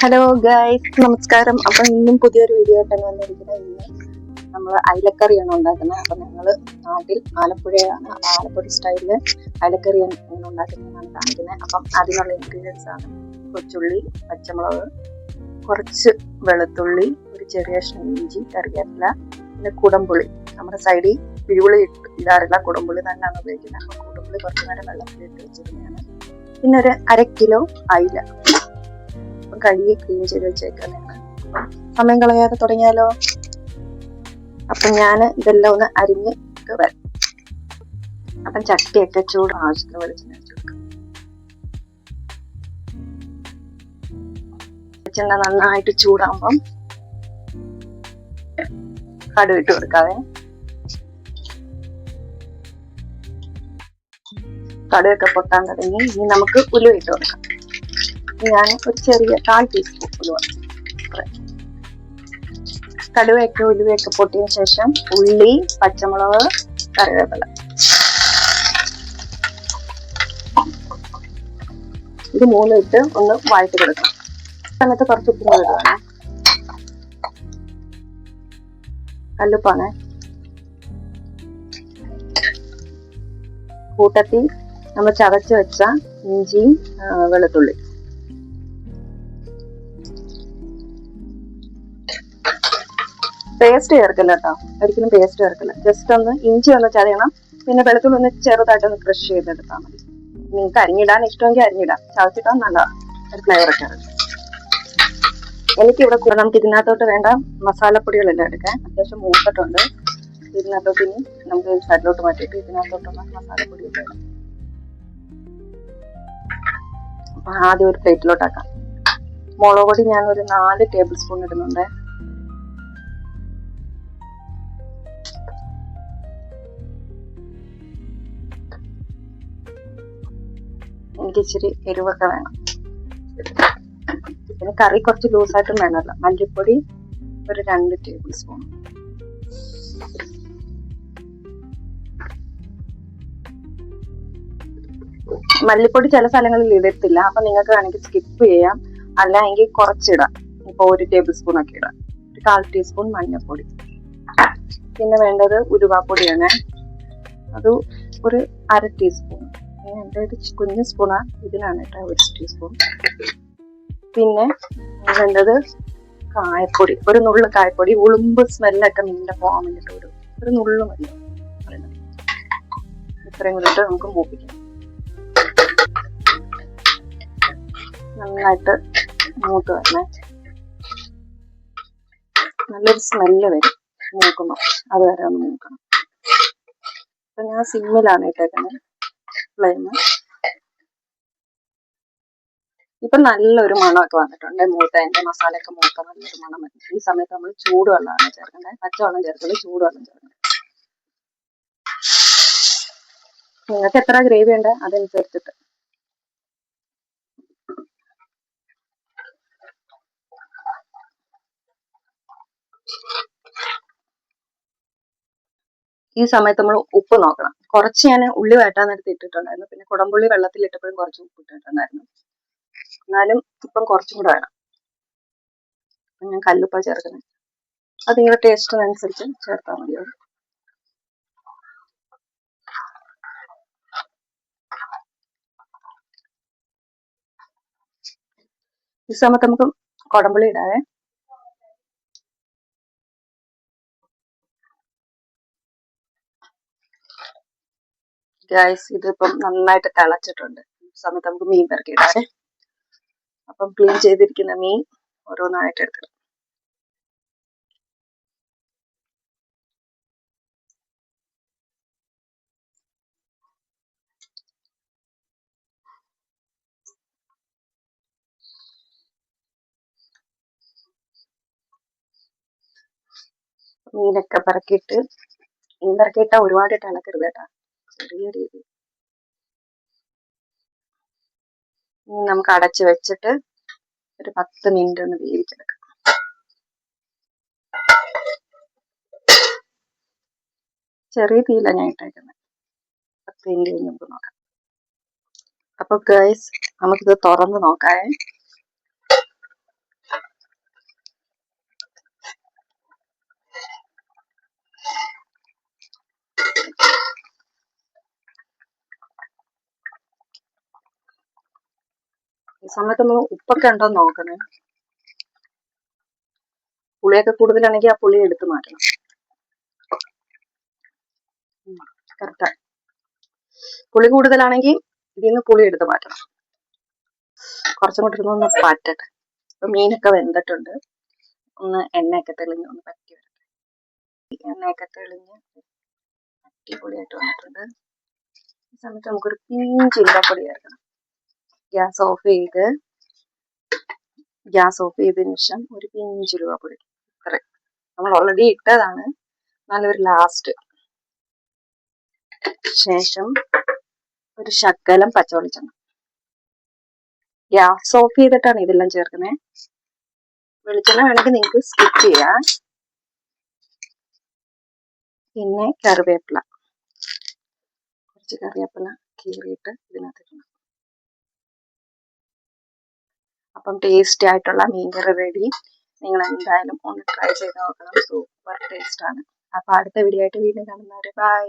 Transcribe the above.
Hello guys നമസ്കാരം. അപ്പൊ ഇന്നും പുതിയൊരു വീഡിയോ ആയിട്ടാണ് വന്നിരിക്കുന്നത്. ഇന്ന് നമ്മൾ അയലക്കറിയാണ് ഉണ്ടാക്കുന്നത്. അപ്പൊ ഞങ്ങൾ നാട്ടിൽ ആലപ്പുഴയാണ്. ആലപ്പുഴ സ്റ്റൈലിൽ അയലക്കറിയാണ് ഉണ്ടാക്കുന്നതാണ് കാണിക്കുന്നത്. അപ്പം അതിനുള്ള ഇൻഗ്രീഡിയൻസ് ആണ് കൊച്ചുള്ളി പച്ചമുളക് കുറച്ച് വെളുത്തുള്ളി ഒരു ചെറിയ ഇഞ്ചി കറിവേപ്പില പിന്നെ കുടംപുളി. നമ്മുടെ സൈഡിൽ പിഴുപുളി ഇടാറില്ല കുടംപുളി തന്നെയാണ് ഉപയോഗിക്കുന്നത്. അപ്പൊ കുടംപുളി കുറച്ച് നേരം വെള്ളത്തിൽ ഇട്ട് വെച്ചിരുന്നതാണ് പിന്നെ ഒരു അര കിലോ അയില. കഴുകി ക്ലീൻ ചെയ്ത് വെച്ചേക്കുന്നതാണ് സമയം കളയാതെ തുടങ്ങിയാലോ? അപ്പം ഞാൻ ഇതെല്ലാം ഒന്ന് അരിഞ്ഞ് വരാം അപ്പം ചട്ടിയൊക്കെ ചൂട് ആവശ്യത്തിന് വെളിച്ചെണ്ണ വെച്ച് കൊടുക്കാം. നന്നായിട്ട് ചൂടാകുമ്പം കടുക് ഇട്ട് കൊടുക്കാതെ കടുകൊക്കെ പൊട്ടാൻ തുടങ്ങി. ഇനി നമുക്ക് ഉലുവ ഇട്ട് കൊടുക്കാം. ഞാൻ ഒരു ചെറിയ കാൽ ടീസ്പൂൺ. കടുവയൊക്കെ ഉലുവയൊക്കെ പൊട്ടിയതിനു ശേഷം ഉള്ളി പച്ചമുളക് കറിവേപ്പില. ഇത് മൂന്നും ഇട്ട് ഒന്ന് വഴറ്റി കൊടുക്കണം. സമയത്ത് കുറച്ച് ഉപ്പ് ഇടുവാണ്. കല്ലുപ്പാണ്. കൂട്ടത്തിൽ നമ്മൾ ചതച്ച് വെച്ച ഇഞ്ചിയും വെളുത്തുള്ളി പേസ്റ്റ് ചേർക്കില്ല കേട്ടോ. ഒരിക്കലും പേസ്റ്റ് ചേർക്കില്ല ജസ്റ്റ് ഒന്ന് ഇഞ്ചി ഒന്ന് ചതയണം. പിന്നെ വെളുത്തുള്ളി ഒന്ന് ചെറുതായിട്ട് ഒന്ന് ക്രഷ് ചെയ്തെടുത്താൽ മതി. നിങ്ങൾക്ക് അരിഞ്ഞിടാൻ ഇഷ്ടമെങ്കിൽ അരിഞ്ഞിടാം. ചതച്ചിട്ടാൽ നല്ല ഒരു ഫ്ലേവർ ഒക്കെ എനിക്ക് എനിക്കിവിടെ കൂടെ നമുക്ക് ഇതിനകത്തോട്ട് വേണ്ട മസാലപ്പൊടികളെല്ലാം എടുക്കാൻ അത്യാവശ്യം മൂത്തിട്ടുണ്ട് ഇതിനകത്തോട്ട് ഇനി നമുക്ക് സൈഡിലോട്ട് മാറ്റിയിട്ട് ഇതിനകത്തോട്ടുള്ള മസാലപ്പൊടി ഇടാം. അപ്പൊ ആദ്യം ഒരു പ്ലേറ്റിലോട്ടാക്കാം മുളക് പൊടി ഞാൻ ഒരു നാല് ടേബിൾ സ്പൂൺ ഇടുന്നുണ്ട്. എനിക്ക് ഇച്ചിരി എരിവൊക്കെ വേണം. പിന്നെ കറി കുറച്ച് ലൂസായിട്ടും വേണമല്ലോ. മല്ലിപ്പൊടി ഒരു രണ്ട് ടേബിൾ സ്പൂൺ. മല്ലിപ്പൊടി ചില സ്ഥലങ്ങളിൽ ഇടത്തില്ല. അപ്പൊ നിങ്ങൾക്ക് വേണമെങ്കിൽ സ്കിപ്പ് ചെയ്യാം. അല്ലെങ്കിൽ കുറച്ചിടാം. ഇപ്പൊ ഒരു ടേബിൾ സ്പൂൺ ഒക്കെ ഇടാം. ഒരു കാൽ ടീസ്പൂൺ മഞ്ഞൾപ്പൊടി. പിന്നെ വേണ്ടത് ഉരുവാപ്പൊടിയാണ് അത് ഒരു അര ടീസ്പൂൺ. എന്റെ ഒരു കുഞ്ഞു സ്പൂണാ ഇതിനാണ് കേട്ടോ ഒരു ടീസ്പൂൺ പിന്നെ വേണ്ടത് കായപ്പൊടി. ഒരു നുള്ളു കായപ്പൊടി. ഉളുമ്പ് സ്മെല്ലൊക്കെ നിന്റെ പോകാൻ വേണ്ടിയിട്ട് ഒരു ഒരു നുള്ളു മതി. ഇത്രയും കൂടി നമുക്ക് മൂപ്പിക്കാം. നന്നായിട്ട് മൂത്ത് വരണേ. നല്ലൊരു സ്മെല്ല് വരും മൂക്കുമ്പോൾ അത് വരെ ഒന്ന് മൂക്കണം. അപ്പൊ ഞാൻ സിമ്മിലാണ് ഇട്ടേക്കുന്നത് ഫ്ലെയിം ഇപ്പൊ നല്ലൊരു മണമൊക്കെ വന്നിട്ടുണ്ട്. മൂത്തതിന്റെ മസാലയൊക്കെ മൂത്ത നല്ലൊരു മണം വന്നിട്ടുണ്ട്. ഈ സമയത്ത് നമ്മൾ ചൂടുവെള്ളമാണ് ചേർക്കേണ്ടത് പച്ചവെള്ളം ചേർക്കുള്ളൂ ചൂടുവെള്ളം ചേർക്കണം നിങ്ങൾക്ക് എത്ര ഗ്രേവി ഉണ്ട്? അതനുസരിച്ചിട്ട്. ഈ സമയത്ത് നമ്മൾ ഉപ്പ് നോക്കണം. കുറച്ച് ഞാൻ ഉള്ളി വഴറ്റാൻ നേരത്തെ ഇട്ടിട്ടുണ്ടായിരുന്നു. പിന്നെ കുടമ്പുള്ളി വെള്ളത്തിൽ ഇട്ടപ്പോഴും കുറച്ച് ഉപ്പ് ഇട്ടിട്ടുണ്ടായിരുന്നു. എന്നാലും ഇപ്പം കുറച്ചും കൂടെ വേണം. ഞാൻ കല്ലുപ്പ ചേർക്കുന്നത്. അത് നിങ്ങളുടെ ടേസ്റ്റിനനുസരിച്ച് ചേർത്താൽ മതിയാവും. ഈ സമയത്ത് നമുക്ക് കുടംപുള്ളി ഇടാവേ. ഗൈസ് ഇതിപ്പം നന്നായിട്ട് തിളച്ചിട്ടുണ്ട്. സമയത്ത് നമുക്ക് മീൻ പെറുക്കി ഇടാവേ അപ്പം ക്ലീൻ ചെയ്തിരിക്കുന്ന മീൻ ഓരോന്നായിട്ട് എടുത്തിടും മീനൊക്കെ പറക്കിയിട്ട് മീൻ പെറക്കിയിട്ടാ ഒരുപാട് ഇട്ട് കേട്ടാ. ചെറിയ രീതിയിൽ ഇനി നമുക്ക് അടച്ചു വെച്ചിട്ട് ഒരു പത്ത് മിനിറ്റ് ഒന്ന് വേവിച്ചെടുക്കാം. ചെറിയ തീയില ഞാൻ ഇട്ടേക്കുന്നത് പത്ത് മിനിറ്റ് കഴിഞ്ഞ് നമുക്ക് നോക്കാം. അപ്പൊ ഗൈസ് നമുക്കിത് തുറന്ന് നോക്കാവേ. സമയത്ത് നമ്മൾ ഉപ്പൊക്കെ ഉണ്ടോ നോക്കണേ. പുളിയൊക്കെ കൂടുതലാണെങ്കിൽ ആ പുളി എടുത്ത് മാറ്റണം. കറക്റ്റാ പുളി കൂടുതലാണെങ്കിൽ ഇതിൽ നിന്ന് പുളി എടുത്ത് മാറ്റണം. കുറച്ചും കൂടി ഒന്ന് പാറ്റട്ടെ അപ്പൊ മീനൊക്കെ വെന്തിട്ടുണ്ട്. ഒന്ന് എണ്ണയൊക്കെ തെളിഞ്ഞ് ഒന്ന് പറ്റി വരട്ടെ. എണ്ണയൊക്കെ തെളിഞ്ഞ് അടിപൊളിയായിട്ട് വന്നിട്ടുണ്ട്. ഈ സമയത്ത് നമുക്കൊരു പിഞ്ചില്ലാപ്പൊടി ചേർക്കണം. ഗ്യാസ് ഓഫ് ചെയ്ത് ഗ്യാസ് ഓഫ് ചെയ്തതിന് ശേഷം ഒരു പിഞ്ച് പൊടി. ഇത്ര നമ്മൾ ഓൾറെഡി ഇട്ടതാണ്. നല്ലൊരു ലാസ്റ്റ് ശേഷം ഒരു ശക്കലം പച്ചവെളിച്ചെണ്ണ ഗ്യാസ് ഓഫ് ചെയ്തിട്ടാണ് ഇതെല്ലാം ചേർക്കുന്നത് വെളിച്ചെണ്ണ വേണമെങ്കിൽ നിങ്ങൾക്ക് സ്കിപ്പ് ചെയ്യാം. പിന്നെ കറിവേപ്പില. കുറച്ച് കറിവേപ്പില കീറിയിട്ട് ഇതിനകത്ത് അപ്പം ടേസ്റ്റി ആയിട്ടുള്ള മീൻകറി റെഡി നിങ്ങൾ എന്തായാലും ഒന്ന് ട്രൈ ചെയ്ത് നോക്കണം. സൂപ്പർ ടേസ്റ്റ് ആണ്. അപ്പൊ അടുത്ത വീഡിയോ ആയിട്ട് വീണ്ടും കാണുന്നവരെ ബൈ